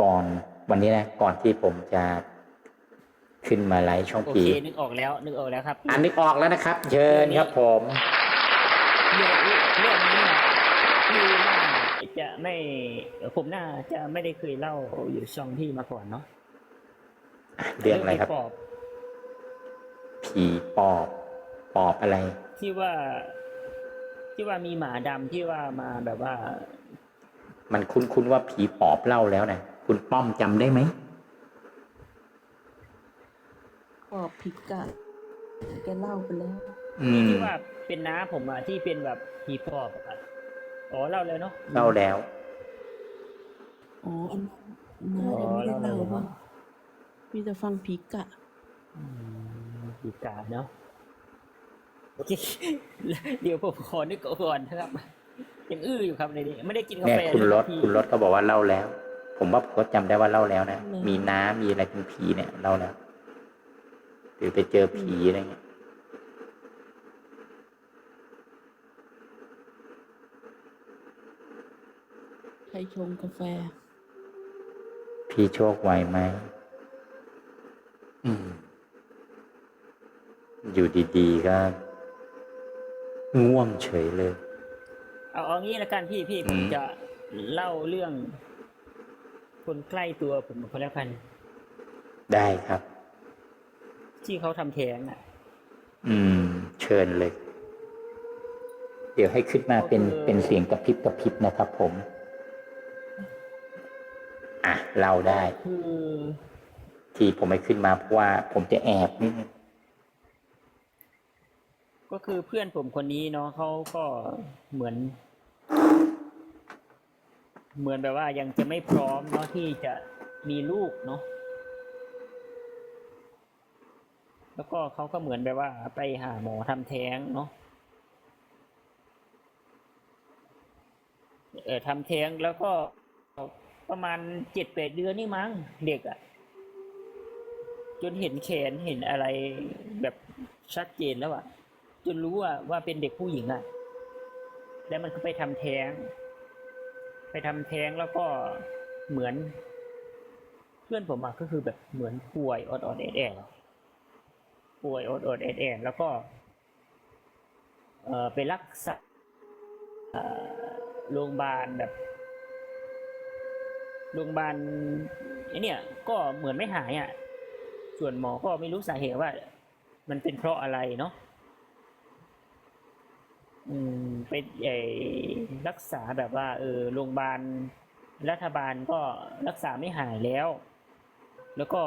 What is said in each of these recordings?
ก่อนวันนี้นะ ก่อนที่ผมจะขึ้นมาไลฟ์ช่องโอผีเคนึกออกแล้วนึกออกแล้วครับอันนึกออกแล้วนะครับเชิญครับผม เรื่องเรื่องนี้นะคือน่าจะไม่ผมน่าจะไม่ได้เคยเล่าอยู่ช่องที่มาก่อนเนาะเรื่องอะไรครับ ปอบผีปอบ ปอบอะไร ที่ว่า ที่ว่ามีหมาดำที่ว่ามาแบบว่า มันคุ้นๆว่าผีปอบเล่าแล้วนะ คุณป้อมจำได้ไหมปอบผิดกะแกเล่าไปแล้ว อืมที่ว่าเป็นน้าผมอะที่เป็นแบบผีปอบอะครับอ๋อเล่าเลยเนาะ เล่าแล้ว อ๋ออันนั้นน้ายังไม่ได้อ๋อเล่าเล่าเลย ว่ามีแต่ฟังผีกะอืมผีกาเนาะโอเคเดี๋ยวผมขอนึกก่อนนะครับยังอื้ออยู่ครับในนี้ไม่ได้กินกาเนี่ยแฟคุณรถนะพี่คุณรถก็บอกว่าเล่าแล้ว ผมว่าผมก็จำได้ว่าเล่าแล้วนะเล่ามีน้ามีอะไรเป็นผีเนี่ยเล่าแล้วหรือไปเจอผีอะไรเงี้ยใครชงกาแฟ พี่โชคไวไหมอืมอยู่ดีๆก็ง่วงเฉยเลย เอาเอางี้ละกันพี่พี่ผอืมมจะเล่าเรื่อง คนใกล้ตัวผมคนแล้วกัน ได้ครับ ที่เขาทำแท้งอะ อืม เชิญเลย เดี๋ยวให้ขึ้นมาเป็นก็คือเป็นเสียงกระพริบกระพริบนะครับผม อะเล่าได้ คือที่ผมไม่ขึ้นมาเพราะว่าผมจะแอบนิดนึงก็คือเพื่อนผมคนนี้เนาะเขาก็เหมือน เหมือนแบบว่ายังจะไม่พร้อมเนาะที่จะมีลูกเนาะแล้วก็เขาก็เหมือนแบบว่าไปหาหมอทำแท้งเนาะเออทำแท้งแล้วก็ประมาณเจ็ดแปดเดือนนี่มั้งเด็กอะ่ะ จนเห็นแขนเห็นอะไรแบบชัดเจนแล้วอะจนรู้ว่าว่าเป็นเด็กผู้หญิงอะแล้วมันก็ไปทำแท้ง ไปทำแท้งแล้วก็เหมือน เพื่อนผมอะก็คือแบบเหมือนป่วยอดอดๆแอดแอดๆป่วยอดอดๆแอดแอดๆแล้วก็ เออไปรักษาโรงพยาบาลแบบโรงพยาบาลไอเนี่ยก็เหมือนไม่หายอะ ส่วนหมอก็ไม่รู้สาเหตุว่า มันเป็นเพราะอะไรเนาะ อืมไปไอรักษาแบบว่า เออโรงพยาบาลรัฐบาลก็รักษาไม่หายแล้ว แล้วก็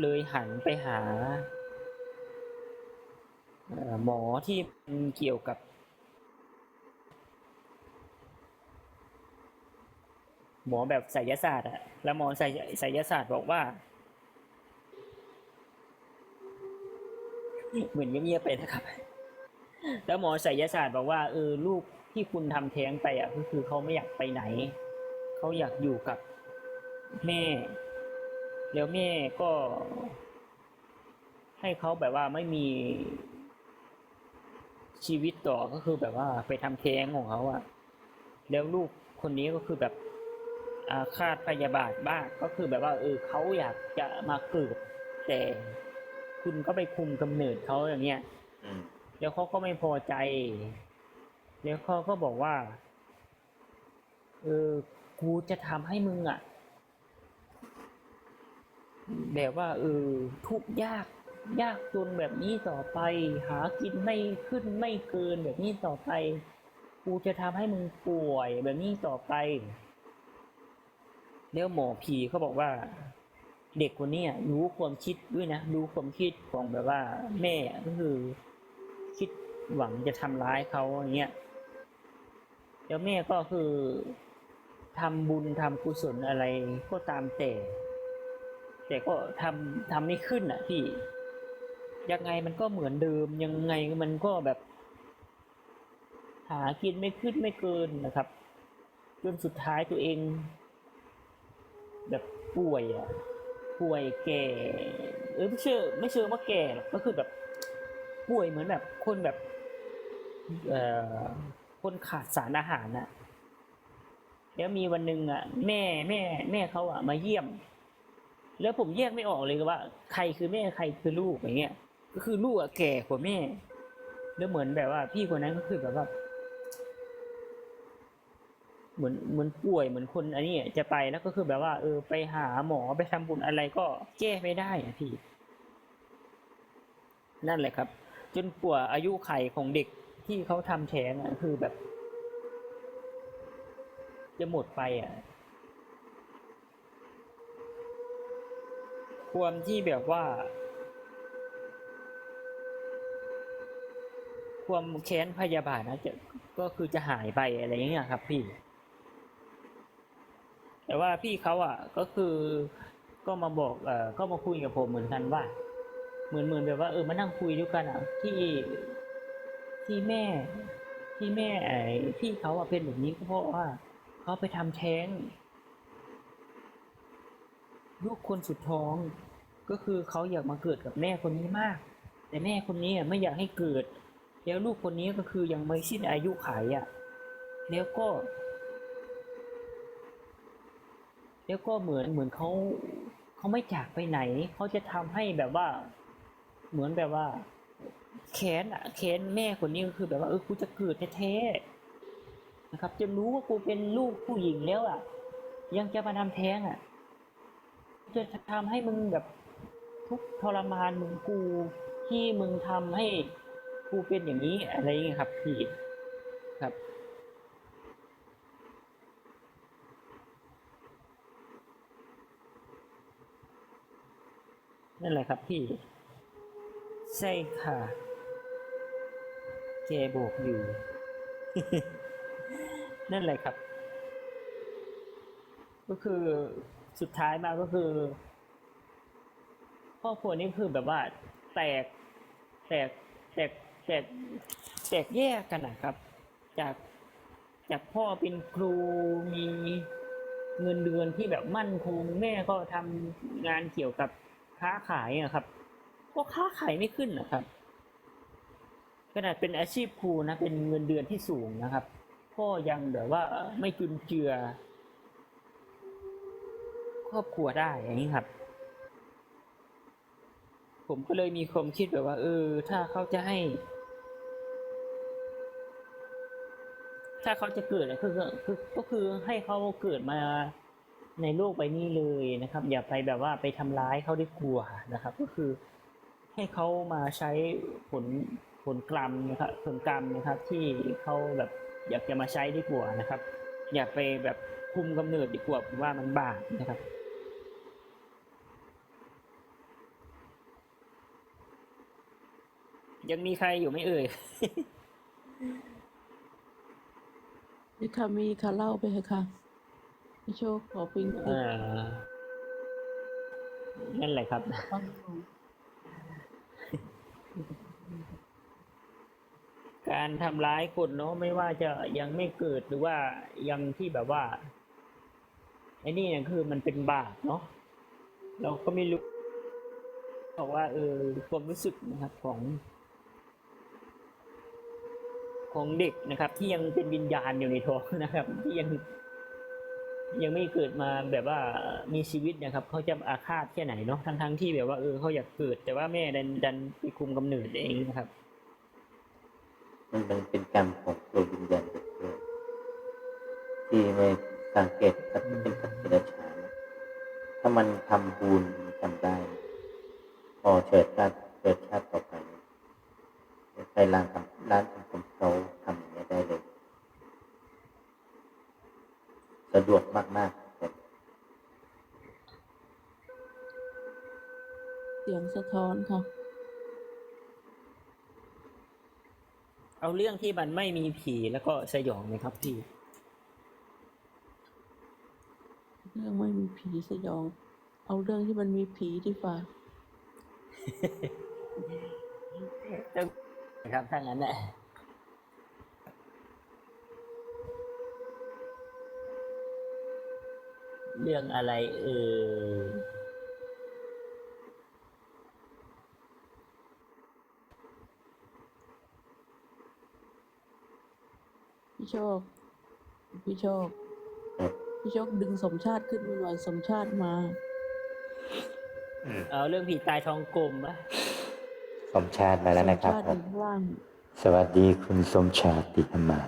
เลยหันไปหาหมอที่เกี่ยวกับ หมอแบบไสยศาสตร์อะแล้วหมอไสไสยศาสตร์บอกว่า เหมือนเงียบๆไปนะครับ แล้วหมอไสยศาสตร์บอกว่าเออลูกที่คุณทำแท้งไปอะก็คือเขาไม่อยากไปไหน เขาอยากอยู่กับแม่ แล้วแม่ก็ ให้เขาแบบว่าไม่มีชีวิตต่อก็คือแบบว่าไปทำแท้งของเขาอะ แล้วลูกคนนี้ก็คือแบบอาฆาตพยาบาทบ้างก็คือแบบว่าเออเขาอยากจะมาเกิดแต่คุณก็ไปคุมกำเนิดเขาอย่างเงี้ย แล้วเขาก็ไม่พอใจ แล้วเขาก็บอกว่า เออ กูจะทำให้มึงอะ แบบว่า เออ ทุกยาก ยากจนแบบนี้ต่อไป หากินไม่ขึ้นไม่เกินแบบนี้ต่อไป กูจะทำให้มึงป่วยแบบนี้ต่อไป แล้วหมอผีเขาบอกว่าเด็กคนนี้รู้ความคิดด้วยนะ รู้ความคิดของแบบว่า แม่ก็คือ หวังจะทำร้ายเขาอย่างเงี้ยแล้วแม่ก็คือทำบุญทำกุศลอะไรก็ตามแต่ แต่ก็ทำทำไม่ขึ้นอะพี่ ยังไงมันก็เหมือนเดิมยังไงมันก็แบบ หากินไม่ขึ้นไม่เกินนะครับจนสุดท้ายตัวเอง แบบป่วยอะป่วยแก่ เออไม่เชื่อไม่เชื่อว่าแก่หรอกก็คือแบบป่วยเหมือนแบบคนแบบ คนขาดสารอาหารน่ะ แล้วมีวันหนึ่งอะ แม่แม่ แม่เขาอะ มาเยี่ยม แล้วผมแยกไม่ออกเลยว่า ใครคือแม่ใครคือลูกอย่างเงี้ย ก็คือลูกอะแก่กว่าแม่ แล้วเหมือนแบบว่า พี่คนนั้นก็คือแบบว่าเหมือนเหมือนป่วยเหมือนคนอันนี้จะไปแล้วก็คือแบบว่า เออ ไปหาหมอไปทำบุญอะไรก็แก้ไม่ได้อะพี่ นั่นแหละครับ จนกว่าอายุไขของเด็ก ที่เขาทำแท้งอะคือแบบ จะหมดไปอะความที่แบบว่า ความแค้นพยาบาทนะจะก็คือจะหายไปอะไรอย่างเงี้ยครับ พี่ แต่ว่าพี่เขาอะ ก็คือก็มาบอกเอ่อก็มาคุยกับผมเหมือนกันว่า เหมือนเหมือนแบบว่าเออมานั่งคุยด้วยกันอะที่ ที่แม่ ที่แม่ไอ้พี่เขาอะเป็นแบบนี้ก็เพราะว่าเขาไปทำแท้ง ลูกคนสุดท้อง ก็คือเขาอยากมาเกิดกับแม่คนนี้มาก แต่แม่คนนี้ไม่อยากให้เกิด แล้วลูกคนนี้ก็คือยังไม่สิ้นอายุขัยอะ แล้วก็ แล้วก็เหมือนเหมือนเขาเขาไม่จากไปไหน เขาจะทำให้แบบว่า เหมือนแบบว่า แค้นอะแค้นแม่คนนี้ก็คือแบบว่าเออกูจะเกิดแท้ๆนะครับจนรู้ว่ากูเป็นลูกผู้หญิงแล้วอะยังจะมาทำแท้งอะจะทำให้มึงแบบทุกทรมานมึงกูที่มึงทำให้กูเป็นอย่างนี้อะไรอย่างเงี้ยครับพี่ครับนั่นแหละครับพี่ ใช่ค่ะ แกโบกอยู่นั่นแหละครับ ก็คือสุดท้ายมาก็คือครอบครัวนี้คือแบบว่าแตกแตกแตกแตกแตกแยกกันนะครับ จากจากพ่อเป็นครูมีเงินเดือนที่แบบมั่นคงแม่ก็ทำงานเกี่ยวกับค้าขายอะครับ ก็ค้าขายไม่ขึ้นนะครับ นาดเป็นอาชีพครูนะเป็นเงินเดือนที่สูงนะครับ ก็ยังแบบว่าไม่จุนเจือ ครอบครัวได้อย่างนี้ครับ ผมก็เลยมีความคิดแบบว่า เออ ถ้าเขาจะให้ ถ้าเขาจะเกิดอะคือก็คือให้เขาเกิดมาในโลกใบนี้เลยนะครับ อย่าไปแบบว่าไปทำร้ายเขาด้วยกลัวนะครับ ก็คือให้เขามาใช้ผล ผลกรรมนะครับผลกรรมนะครับที่เขาแบบอยากจะมาใช้ดีกว่านะครับ อย่าไปแบบคุมกำเนิดดีกว่าผมว่ามันบาปนะครับยังมีใครอยู่ไหม่เอ่ยนี่ค่ะมีค่ะเล่าไปเถอะค่ะพี่โชคขอปิงเออนั่นแหละครับฟังอยู่ การทำร้ายคนเนาะไม่ว่าจะยังไม่เกิดหรือว่ายังที่แบบว่าไอ้นี่เนี่ยคือมันเป็นบาปเนาะเราก็ไม่รู้บอกว่าเออความรู้สึกนะครับของของเด็กนะครับ ที่ยังเป็นวิญญาณอยู่ในท้องนะครับ ที่ยังยังไม่เกิดมาแบบว่ามีชีวิตนะครับเขาจะอาฆาตแค่ไหนเนาะทั้งทั้งๆที่แบบว่าเออเขาอยากเกิด แต่ว่าแม่ดันดันไปคุมกำเนิดเองนะครับ มันมันเป็นกรรมของตัววิญญาณเด็กด้วยที่ไม่สังเกตสัตว์เป็นสัตว์เดรัจฉานถ้ามันทำบุญทำได้ พอเกิดชาติเกิดชาติต่อไปไปร้านทำร้านทำผมเขาทำอย่างนี้ได้เลย สะดวกมากๆครับเสียงสะท้อนค่ะ เอาเรื่องที่มันไม่มีผีแล้วก็สยองไหมครับพี่ เรื่องไม่มีผีสยอง เอาเรื่องที่มันมีผีดีกว่านะครับถ้างั้นแหละเรื่องอะไรเออ พี่โชค พี่โชคครับพี่โชคดึงสมชาติขึ้นมาหน่อยสมชาติมา เอาเรื่องผีตายทองกลมปะสมชาติมาแล้วนะครับ สมชาติผอมยู่ข้างล่าง สวัสดีคุณสมชาติธรรมา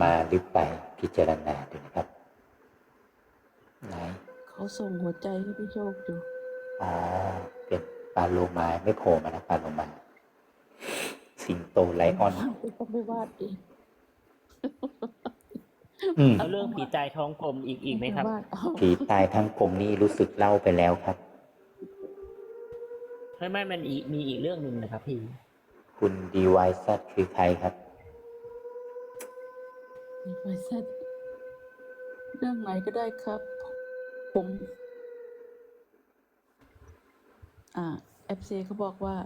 มาหรือไปพิจารณาดูนะครับไหนเขาส่งหัวใจให้พี่โชคอยู่อ๋อเป็นปลาโลมาไม่โผล่มานะปลาโลมา สิงโตไลออน ต้องไปวาดเองอืมเอาเรื่องผีตายทองกลมอีกอีกไหมครับ วาดเอาผีตายทั้งกลมนี่รู้สึกเล่าไปแล้วครับ ไม่ไม่มันอีกมีอีกเรื่องหนึ่งนะครับ พี่ คุณดีวายซัคือใครครับไฟเซตเรื่องไหนก็ได้ครับ ผม อ่าเอฟซีเขาบอกว่า